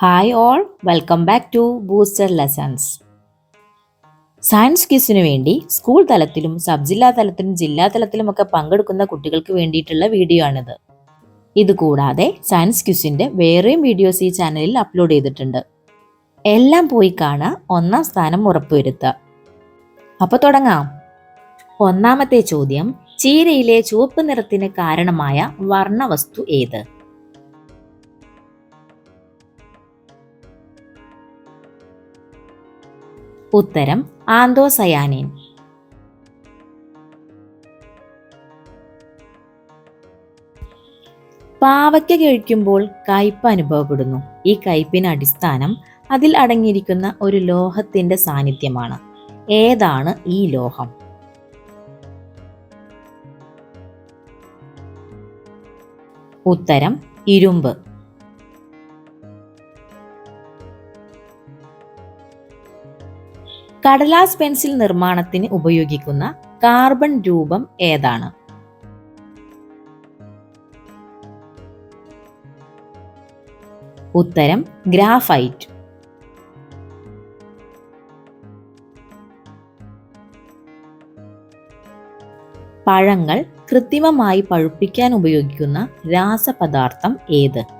Hi all welcome back to booster lessons science ക്വിസിനു വേണ്ടി school തലത്തിലും sub ജില്ലാ തലത്തിലും ജില്ലാ തലത്തിലുമൊക്കെ പങ്കെടുക്കുന്ന കുട്ടികൾക്ക് വേണ്ടിയിട്ടുള്ള വീഡിയോ ആണിത്. ഇത് കൂടാതെ സയൻസ് ക്വിസിന്റെ വേറെയും വീഡിയോസ് ഈ ചാനലിൽ അപ്ലോഡ് ചെയ്തിട്ടുണ്ട്. എല്ലാം പോയി കാണുക ഒന്നാം സ്ഥാനം ഉറപ്പുവരുത്തുക. അപ്പോൾ തുടങ്ങാം. ഒന്നാമത്തെ ചോദ്യം ചീരയിലെ ചുവപ്പ് നിറത്തിന് കാരണമായ വർണവസ്തു ഏത്? ഉത്തരം ആന്തോസയാനിൻ. പാവയ്ക്ക കഴിക്കുമ്പോൾ കയ്പ് അനുഭവപ്പെടുന്നു. ഈ കയ്പിന് അടിസ്ഥാനം അതിൽ അടങ്ങിയിരിക്കുന്ന ഒരു ലോഹത്തിന്റെ സാന്നിധ്യമാണ്. ഏതാണ് ഈ ലോഹം? ഉത്തരം ഇരുമ്പ്. കടലാസ് പെൻസിൽ നിർമ്മാണത്തിന് ഉപയോഗിക്കുന്ന കാർബൺ രൂപം ഏതാണ്? ഉത്തരം ഗ്രാഫൈറ്റ്. പഴങ്ങൾ കൃത്രിമമായി പഴുപ്പിക്കാൻ ഉപയോഗിക്കുന്ന രാസപദാർത്ഥം ഏത്?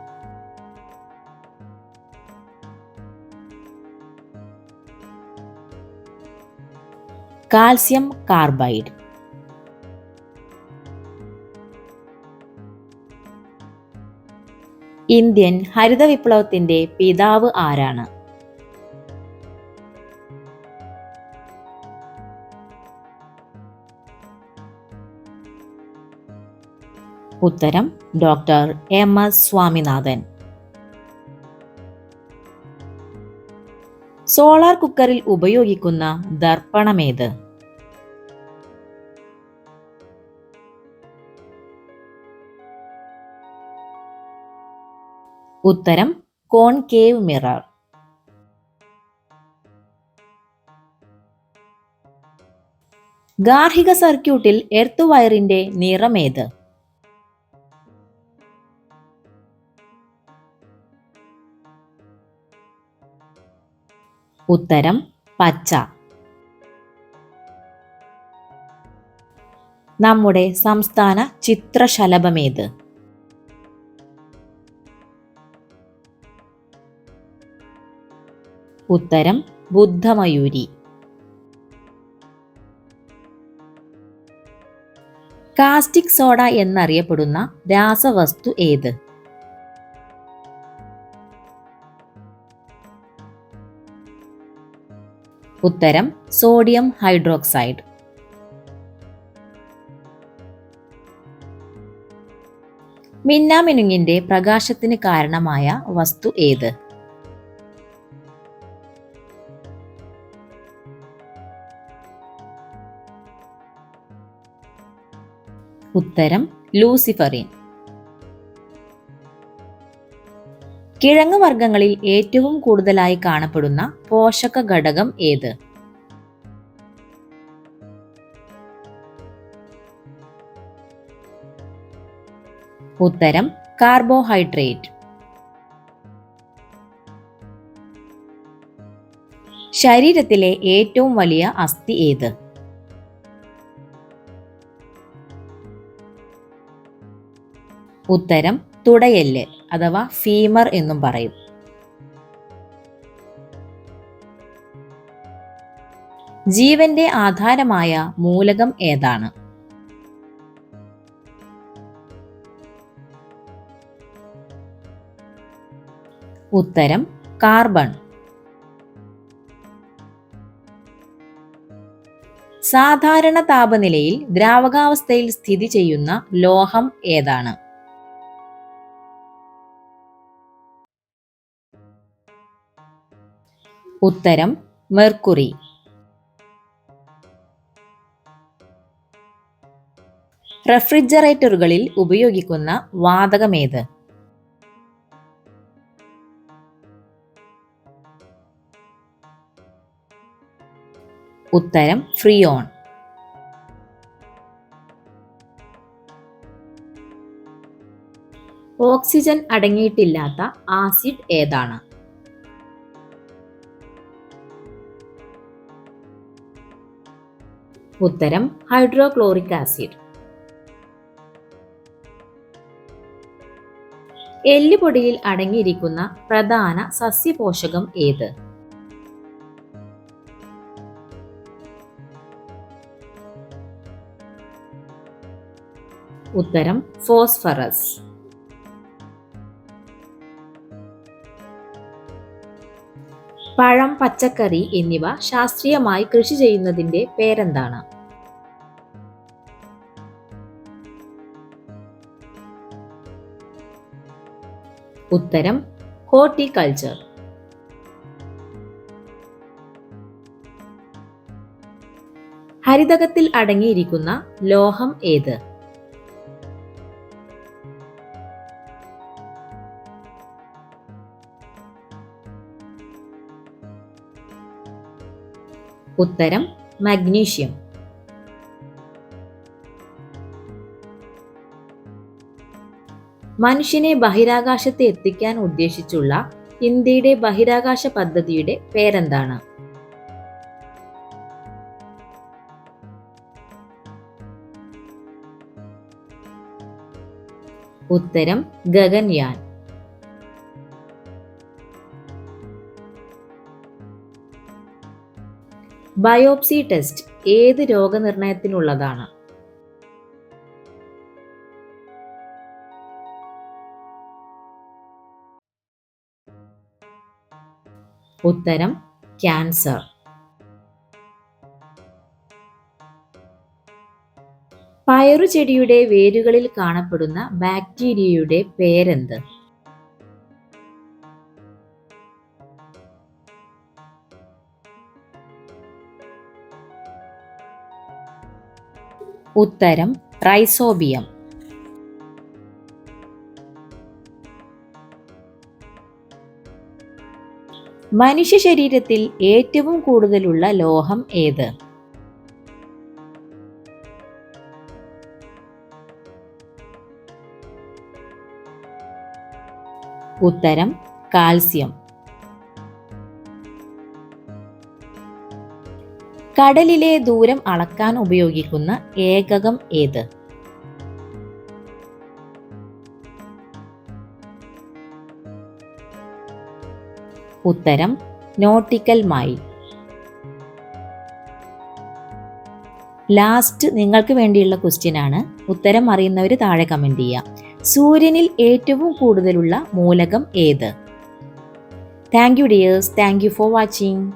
Calcium carbide. ഇന്ത്യൻ ഹരിത വിപ്ലവത്തിന്റെ പിതാവ് ആരാണ്? ഉത്തരം doctor M S Swaminathan. Solar കുക്കറിൽ ഉപയോഗിക്കുന്ന ദർപ്പണമേത്? ഉത്തരം കോൺകേവ് മിറർ. ഗാർഹിക സർക്യൂട്ടിൽ എർത്ത് വയറിന്റെ നിറമേത്? ഉത്തരം പച്ച. നമ്മുടെ സംസ്ഥാന ചിത്രശലഭമേത്? ഉത്തരം ബുദ്ധമയൂരി. കാസ്റ്റിക് സോഡ എന്നറിയപ്പെടുന്ന രാസവസ്തു ഏത്? ഉത്തരം സോഡിയം ഹൈഡ്രോക്സൈഡ്. മിന്നാമിനുങ്ങിന്റെ പ്രകാശത്തിന് കാരണമായ വസ്തു ഏത്? ഉത്തരം ലൂസിഫറിൻ. കിഴങ്ങ് വർഗങ്ങളിൽ ഏറ്റവും കൂടുതലായി കാണപ്പെടുന്ന പോഷക ഘടകം ഏത്? ഉത്തരം കാർബോഹൈഡ്രേറ്റ്. ശരീരത്തിലെ ഏറ്റവും വലിയ അസ്ഥി ഏത്? ഉത്തരം തുടയെല്ല് അഥവാ ഫീമർ എന്നും പറയും. ജീവന്റെ ആധാരമായ മൂലകം ഏതാണ്? ഉത്തരം കാർബൺ. സാധാരണ താപനിലയിൽ ദ്രാവകാവസ്ഥയിൽ സ്ഥിതി ചെയ്യുന്ന ലോഹം ഏതാണ്? ഉത്തരം മെർക്കുറി. റെഫ്രിജറേറ്ററുകളിൽ ഉപയോഗിക്കുന്ന വാതകമേത്? ഉത്തരം ഫ്രിയോൺ. ഓക്സിജൻ അടങ്ങിയിട്ടില്ലാത്ത ആസിഡ് ഏതാണ്? ഉത്തരം ഹൈഡ്രോക്ലോറിക് ആസിഡ്. എല്ലുപൊടിയിൽ അടങ്ങിയിരിക്കുന്ന പ്രധാന സസ്യപോഷകം ഏത്? ഉത്തരം ഫോസ്ഫറസ്. പഴം പച്ചക്കറി എന്നിവ ശാസ്ത്രീയമായി കൃഷി ചെയ്യുന്നതിന്റെ പേരെന്താണ്? ഉത്തരം ഹോർട്ടിക്കൾച്ചർ ഹരിതകത്തിൽ അടങ്ങിയിരിക്കുന്ന ലോഹം ഏത്? ഉത്തരം മഗ്നീഷ്യം. മനുഷ്യനെ ബഹിരാകാശത്ത് എത്തിക്കാൻ ഉദ്ദേശിച്ചുള്ള ഇന്ത്യയുടെ ബഹിരാകാശ പദ്ധതിയുടെ പേരെന്താണ്? ഉത്തരം ഗഗൻയാൻ. ബയോപ്സി ടെസ്റ്റ് ഏത് രോഗനിർണയത്തിനുള്ളതാണ്? ഉത്തരം ക്യാൻസർ. പയറുചെടിയുടെ വേരുകളിൽ കാണപ്പെടുന്ന ബാക്ടീരിയയുടെ പേരെന്ത്? ഉത്തരം റൈസോബിയം. മനുഷ്യ ശരീരത്തിൽ ഏറ്റവും കൂടുതലുള്ള ലോഹം ഏത്? ഉത്തരം കാൽസ്യം. കടലിലെ ദൂരം അളക്കാൻ ഉപയോഗിക്കുന്ന ഏകകം ഏത്? ഉത്തരം നോട്ടിക്കൽ മൈൽ. ലാസ്റ്റ് നിങ്ങൾക്ക് വേണ്ടിയുള്ള ക്വസ്റ്റ്യൻ ആണ്. ഉത്തരം അറിയുന്നവർ താഴെ കമന്റ് ചെയ്യുക സൂര്യനിൽ ഏറ്റവും കൂടുതലുള്ള മൂലകം ഏത്? Thank you dears. Thank you for watching.